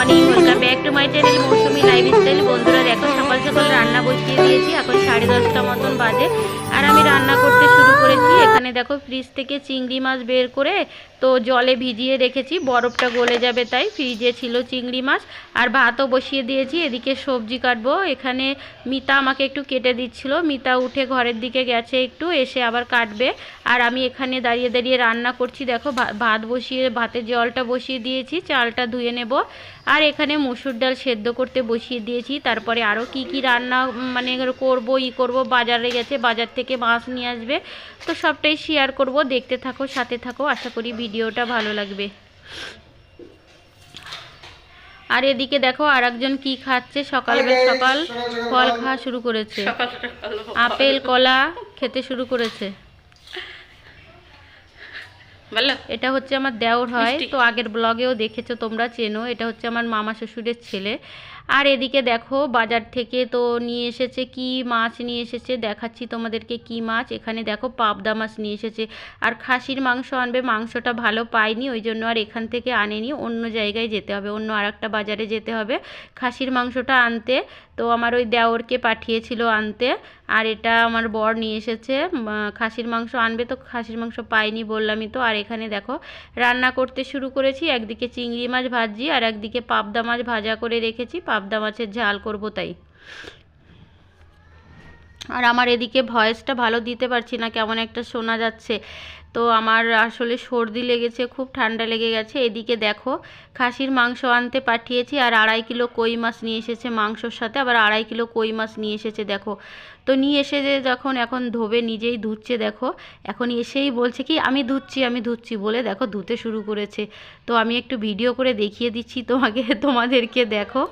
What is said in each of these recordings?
Morning welcome back to my channel Mousumi life style বন্ধুরা, দেখো, সকাল সকাল রান্না বসিয়ে দিয়েছি। এখন সাড়ে দশটা মতন বাজে। আর আমি রান্না করতে শুরু করেছি। এখানে দেখো ফ্রিজ থেকে চিংড়ি মাছ বের করে তো জলে ভিজিয়ে রেখেছি। বরফটা গলে যাবে তাই ফ্রিজে ছিল চিংড়ি মাছ। আর ভাতও বসিয়ে দিয়েছি। এদিকে সবজি কাটবো। এখানে মিতা আমাকে একটু কেটে দিচ্ছিল। মিতা উঠে ঘরের দিকে গেছে একটু, এসে আবার কাটবে। আর আমি এখানে দাঁড়িয়ে দাঁড়িয়ে রান্না করছি। দেখো ভাত বসিয়ে, ভাতের জলটা বসিয়ে দিয়েছি। চালটা ধুয়ে নেব। আর এখানে মসুর ডাল সেদ্ধ করতে বসিয়ে দিয়েছি। তারপরে আরও কি কি রান্না মানে করব ই করব বাজারে গেছে বাজার থেকে মাছ নিয়ে আসবে। তো সবটাই শেয়ার করব। দেখতে থাকো সাথে থাকো। আশা করি ভিডিওটা ভালো লাগবে। আর এদিকে দেখো আর একজন কি খাচ্ছে? সকালবেলা সকাল ফল খাওয়া শুরু করেছে। আপেল কলা খেতে শুরু করেছে। এটা হচ্ছে আমার দেওর হয়। তো আগের ব্লগেও দেখেছ তোমরা চেনো। এটা হচ্ছে আমার মামা শ্বশুরের ছেলে। আর এদিকে দেখো, বাজার থেকে তো নিয়ে এসেছে কি মাছ, নিয়ে এসেছে, দেখাচ্ছি তোমাদেরকে কি মাছ। এখানে দেখো পাবদা মাছ নিয়ে এসেছে। আর খাসির মাংস আনবে, মাংসটা ভালো পাইনি ওই জন্য আর এখান থেকে আনেনি, অন্য জায়গায় যেতে হবে, অন্য আর একটা বাজারে যেতে হবে। খাসির মাংসটা আনতে, তো আমার ওই দেওরকে পাঠিয়েছিল আনতে, আর এটা আমার বর নিয়ে এসেছে। খাসির মাংস আনবে তো খাসির মাংস পাইনি বললামই তো। আর এখানে দেখো, রান্না করতে শুরু করেছি, একদিকে চিংড়ি মাছ ভাজি আর একদিকে পাবদা মাছ ভাজা করে রেখেছি পাবদা মাছের ঝাল করব তাই। আর আমার এদিকে ভয়েসটা ভালো দিতে পারছি না, কেমন একটা শোনা যাচ্ছে। তো আমার আসলে সর্দি লেগেছে, খুব ঠান্ডা লেগে গেছে। এদিকে দেখো, খাসির মাংস আনতে পাঠিয়েছি, আর আড়াই কিলো কই মাছ নিয়ে এসেছে মাংসর সাথে। আবার আড়াই কিলো কই মাছ নিয়ে এসেছে, দেখো। তো নিয়ে এসে যে যখন এখন ধোবে, নিজেই ধুচ্ছে, দেখো। এখন এসেই বলছে কি, আমি ধুচ্ছি আমি ধুচ্ছি বলে, দেখো, ধুতে শুরু করেছে। তো আমি একটু ভিডিও করে দেখিয়ে দিচ্ছি তোমাকে, তোমাদেরকে, দেখো।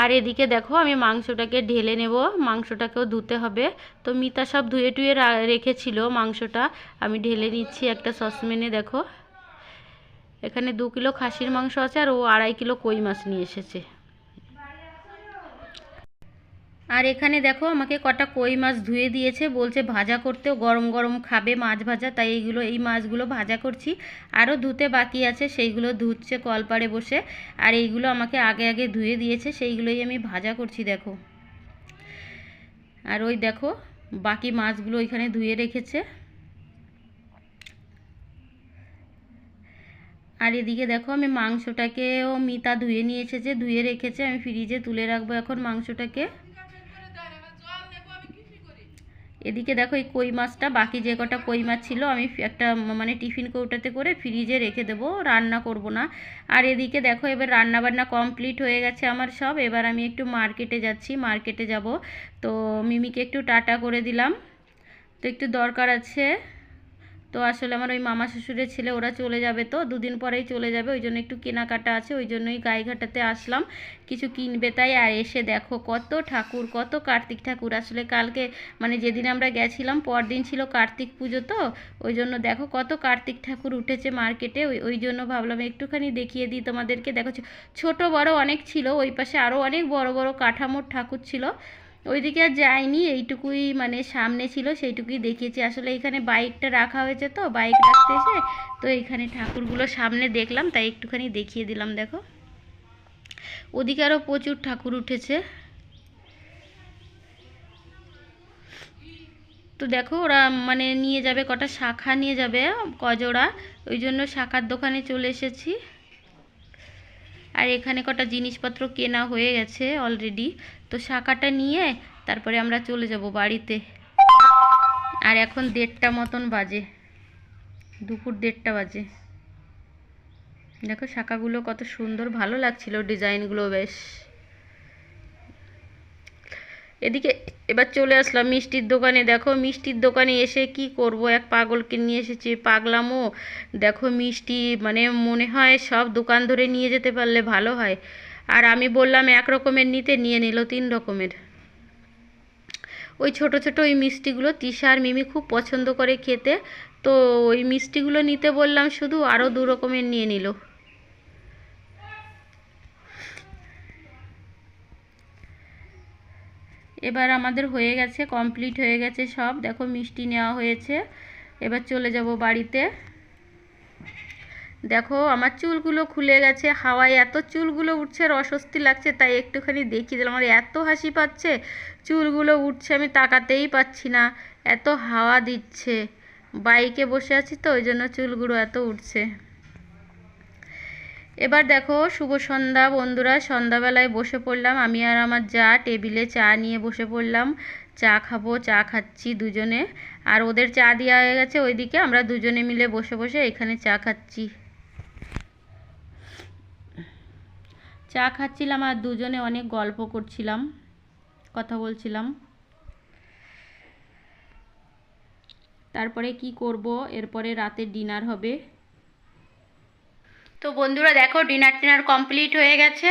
আর এদিকে দেখো আমি মাংসটাকে ঢেলে নেব, মাংসটাকেও ধুতে হবে। তো মিতা সব ধুয়ে টুয়ে রেখেছিল মাংসটা। আমি ঢেলে নিচ্ছি একটা সসপ্যানে দেখো। এখানে দু কিলো খাসির মাংস আছে আর ও আড়াই কিলো কই মাছ নিয়ে এসেছে। আর এখানে দেখো আমাকে কটা কই মাছ ধুয়ে দিয়েছে, বলছে ভাজা করতেও গরম গরম খাবে মাছ ভাজা, তাই এইগুলো, এই মাছগুলো ভাজা করছি। আরও ধুতে বাকি আছে, সেইগুলো ধুচ্ছে কলপাড়ে বসে। আর এইগুলো আমাকে আগে আগে ধুয়ে দিয়েছে, সেইগুলোই আমি ভাজা করছি, দেখো। আর ওই দেখো, বাকি মাছগুলো ওইখানে ধুয়ে রেখেছে। আর এদিকে দেখো আমি মাংসটাকেও মিতা ধুয়ে নিয়ে এসেছে ধুয়ে রেখেছে, আমি ফ্রিজে তুলে রাখব এখন মাংসটাকে। এদিকে দেখো এই কই মাছটা, বাকি যে কটা কই মাছ ছিল, আমি একটা মানে টিফিন কৌটাতে করে ফ্রিজে রেখে দেবো, রান্না করব না। আর এদিকে দেখো এবার রান্না বান্না কমপ্লিট হয়ে গেছে আমার সব, এবার আমি একটু মার্কেটে যাচ্ছি মার্কেটে যাব। তো মিমিকে একটু টাটা করে দিলাম। তো একটু দরকার আছে। তো আসলে আমার ওই মামা শ্বশুরের ছেলে, ওরা চলে যাবে তো। দুদিন পরেই চলে যাবে, ওই জন্য একটু কেনাকাটা আছে, ওই জন্যই গাইঘাটাতে আসলাম। কিছু কিনবে তাই, আর এসে দেখো কত ঠাকুর, কত কার্তিক ঠাকুর। আসলে কালকে মানে যেদিন আমরা গেছিলাম, পরদিন ছিল কার্তিক পুজো তো, ওই জন্য দেখো কত কার্তিক ঠাকুর উঠেছে মার্কেটে। ওই ওই জন্য ভাবলাম একটুখানি দেখিয়ে দিই তোমাদেরকে। দেখো ছোট বড় অনেক ছিল, ওই পাশে আরও অনেক বড় বড় কাঠামোর ঠাকুর ছিল। ওইদিকে আর যাইনি, এইটুকুই মানে সামনে ছিল, সেইটুকুই দেখিয়েছি। আসলে এখানে বাইকটা রাখা হয়েছে তো, বাইক রাখতে এসে, তো এইখানে ঠাকুরগুলো সামনে দেখলাম, তাই একটুখানি দেখিয়ে দিলাম, দেখো। ওদিকে আরও প্রচুর ঠাকুর উঠেছে। তো দেখো, ওরা মানে নিয়ে যাবে, কটা শাখা নিয়ে যাবে, কজোড়া। ওই জন্য শাখার দোকানে চলে এসেছি। আর এখানে কটা জিনিসপত্র কেনা হয়ে গেছে অলরেডি। তো শাখাটা নিয়ে তারপরে আমরা চলে যাব বাড়িতে। আর এখন দেড়টা মতন বাজে। দুপুর দেড়টা বাজে। দেখো শাখাগুলো কত সুন্দর, ভালো লাগছিল ডিজাইনগুলো বেশ। এদিকে এবার চলে আসলাম মিষ্টির দোকানে। দেখো মিষ্টির দোকানে এসে কি করব? এক পাগলকে নিয়ে এসেছি। পাগলামও দেখো মিষ্টি মানে মনে হয় সব দোকান ধরে নিয়ে যেতে পারলে ভালো হয়। আর আমি বললাম, এক রকমের নিতে নিয়ে নিল, তিন রকমের। ওই ছোট ছোট ওই মিষ্টিগুলো, তিশা আর মিমি খুব পছন্দ করে খেতে। তো ওই মিষ্টিগুলো নিতে বললাম, শুধু আরও দু রকমের নিয়ে নিল। এবার আমাদের হয়ে গেছে, কমপ্লিট হয়ে গেছে সব। দেখো মিষ্টি নেওয়া হয়েছে। এবার চলে যাব বাড়িতে। দেখো, আমার চুলগুলো খুলে গেছে, হাওয়ায় এত চুলগুলো উঠছে, আর অস্বস্তি লাগছে, তাই একটুখানি দেখিয়ে দিলাম। আমার এত হাসি পাচ্ছে, চুলগুলো উঠছে, আমি তাকাতেই পাচ্ছি না। এত হাওয়া দিচ্ছে। বাইকে বসে আছি তো, ওই জন্য চুলগুলো এত উঠছে। এবার দেখো, শুভ সন্ধ্যা বন্ধুরা, সন্ধ্যাবেলায় বসে পড়লাম। আমি আর আমার যা টেবিলে চা নিয়ে বসে পড়লাম। চা খাব, চা খাচ্ছি দুজনে। আর ওদের চা দেওয়া হয়ে গেছে ওইদিকে, আমরা দুজনে মিলে বসে বসে এখানে চা খাচ্ছি। চা খাচ্ছিলাম আর দুজনে অনেক গল্প করছিলাম, কথা বলছিলাম। তারপরে কি করব? এরপরে রাতে ডিনার হবে। তো বন্ধুরা দেখো ডিনার টিনার কমপ্লিট হয়ে গেছে।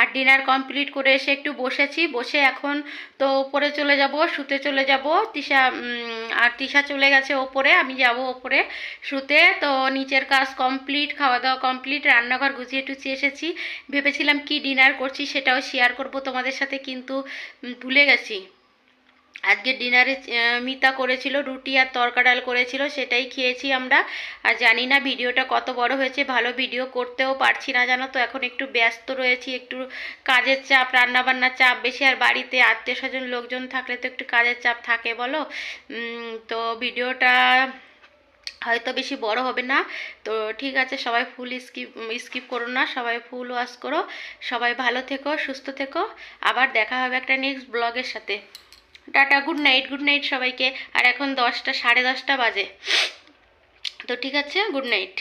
আর ডিনার কমপ্লিট করে এসে একটু বসেছি। বসে এখন তো ওপরে চলে যাব, শুতে চলে যাব। তিশা আর তিশা চলে গেছে ওপরে, আমি যাব ওপরে শুতে। তো নিচের কাজ কমপ্লিট খাওয়া দাওয়া কমপ্লিট রান্নাঘর গুছিয়ে টুছিয়ে এসেছি। ভেবেছিলাম কি ডিনার করছি সেটাও শেয়ার করব তোমাদের সাথে, কিন্তু ভুলে গেছি। আজকে ডিনারে মিতা করেছিল রুটি আর তরকা ডাল করেছিল, সেটাই খেয়েছি আমরা। আর জানি না ভিডিওটা কত বড় হয়েছে, ভালো ভিডিও করতেও পারছি না জানো তো, এখন একটু ব্যস্ত রয়েছি, একটু কাজের চাপ, রান্নাবান্নার চাপ বেশি, আর বাড়িতে আত্মীয় স্বজন লোকজন থাকলে তো একটু কাজের চাপ থাকে বলো। তো ভিডিওটা হয়তো বেশি বড় হবে না। তো ঠিক আছে, সবাই ফুল স্কিপ স্কিপ করো না, সবাই ফুল ওয়াশ করো। সবাই ভালো থেকো, সুস্থ থেকো। আবার দেখা হবে একটা নেক্সট ব্লগের সাথে। Tata good night good night সবাইকে। আর এখন দশটা, সাড়ে দশটা বাজে। তো ঠিক আছে গুড নাইট